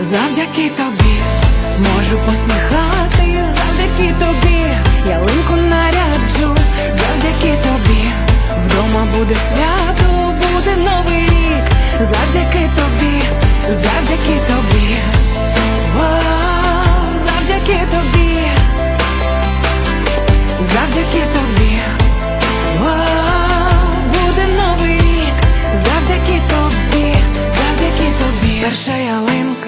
Завдяки тобі можу посміхатись, завдяки тобі ялинку наряджу, завдяки тобі вдома буде свято, буде новий рік, завдяки тобі, завдяки тобі, новий завдяки тобі, завдяки тобі. Перша ялинка,